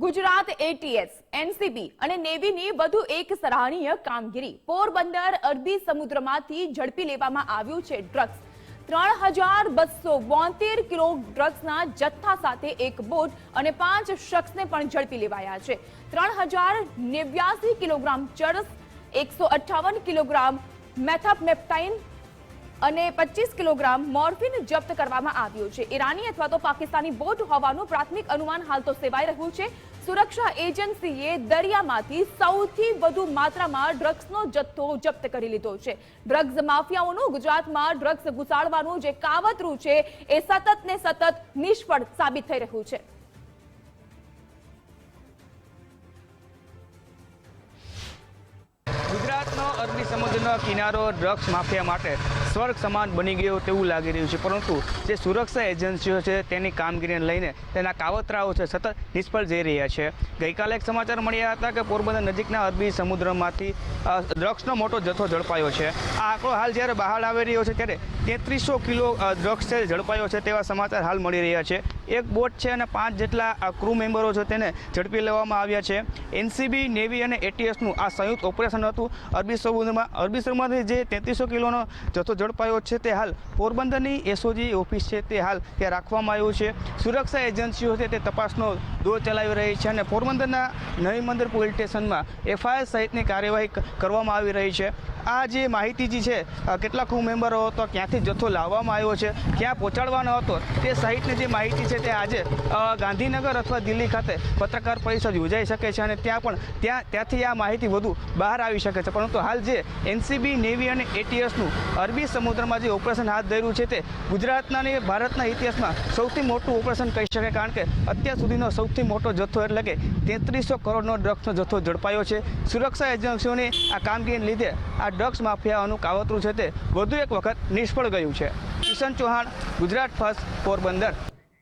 Gujarat ATS NCB અને નેવીની વધુ એક સરાહનીય કામગીરી. પોરબંદર અરબી સમુદ્રમાંથી ઝડપી લેવામાં આવ્યું છે ડ્રગ્સ. ત્રણ હજાર બસો બોતેર કિલો ડ્રગ્સના જથ્થા સાથે એક બોટ અને પાંચ શખ્સને પણ ઝડપી લેવાયા છે. ત્રણ હજાર નેવ્યાસી કિલોગ્રામ ચરસ, એકસો અઠ્ઠાવન કિલોગ્રામ મેથાપમેપ્ટાઇન અને પચીસ કિલોગ્રામ મોર્ફિન જપ્ત કરવામાં આવ્યું છે. ઈરાની અથવા તો પાકિસ્તાની બોટ હોવાનું પ્રાથમિક અનુમાન હાલ તો સેવાઈ રહ્યું છે. સુરક્ષા એજન્સીએ દરિયામાંથી સૌથી વધુ માત્રામાં ડ્રગ્સનો જથ્થો જપ્ત કરી લીધો છે. ડ્રગ્સ માફિયાઓનું ગુજરાતમાં ડ્રગ્સ ઘુસાડવાનું જે કાવતરું છે, એ સતત ને સતત નિષ્ફળ સાબિત થઈ રહ્યું છે. અરબી સમુદ્રનો કિનારો ડ્રગ્સ માફિયા માટે સ્વર્ગ સમાન બની ગયો તેવું લાગી રહ્યું છે. પરંતુ જે સુરક્ષા એજન્સીઓ છે તેની કામગીરીને લઈને તેના કાવતરાઓ છે સતત નિષ્ફળ જઈ રહ્યા છે. ગઈકાલે એક સમાચાર મળ્યા હતા કે પોરબંદર નજીકના અરબી સમુદ્રમાંથી ડ્રગ્સનો મોટો જથ્થો ઝડપાયો છે. આ આંકડો હાલ જ્યારે બહાર આવી રહ્યો છે ત્યારે તેત્રીસો કિલો ડ્રગ્સ છે ઝડપાયો છે તેવા સમાચાર હાલ મળી રહ્યા છે. એક બોટ છે અને પાંચ જેટલા ક્રૂ મેમ્બરો છે તેને ઝડપી લેવામાં આવ્યા છે. એનસીબી નેવી અને એટીએસનું આ સંયુક્ત ઓપરેશન હતું. અરબી સમુદ્રમાં, અરબી સમુદ્રમાંથી જે તેત્રીસો કિલોનો જથ્થો ઝડપાયો છે તે હાલ પોરબંદરની એસઓજી ઓફિસ છે તે હાલ ત્યાં રાખવામાં આવ્યું છે. સુરક્ષા એજન્સીઓ છે તે તપાસનો દોર ચલાવી રહી છે અને પોરબંદરના નવી મંદિર પોલીસ સ્ટેશનમાં એફઆઈઆર સહિતની કાર્યવાહી કરવામાં આવી રહી છે. આ જે માહિતી જે છે કેટલા ક્રૂ મેમ્બરો હતો ક્યાંથી જથ્થો લાવવામાં આવ્યો છે, ક્યાં પહોંચાડવાનો હતો, તે સહિતની જે માહિતી છે તે આજે ગાંધીનગર અથવા દિલ્હી ખાતે પત્રકાર પરિષદ યોજાઈ શકે છે અને ત્યાં પણ ત્યાં, ત્યાંથી આ માહિતી વધુ બહાર આવી શકે છે. પરંતુ હાલ જે એનસીબી નેવી અને એટીએસનું અરબી સમુદ્રમાં જે ઓપરેશન હાથ ધર્યું છે તે ગુજરાતના અને ભારતના ઇતિહાસમાં સૌથી મોટું ઓપરેશન કહી શકાય, કારણ કે અત્યાર સુધીનો સૌથી મોટો જથ્થો એટલે કે તેત્રીસો કરોડનો ડ્રગ્સનો જથ્થો ઝડપાયો છે. સુરક્ષા એજન્સીઓની આ કામગીરીને લીધે આ ડ્રગ્સ માફિયાઓનું કાવતરું છે તે વધુ એક વખત નિષ્ફળ ગયું છે. કિશન ચૌહાણ, ગુજરાત ફર્સ્ટ પોરબંદર.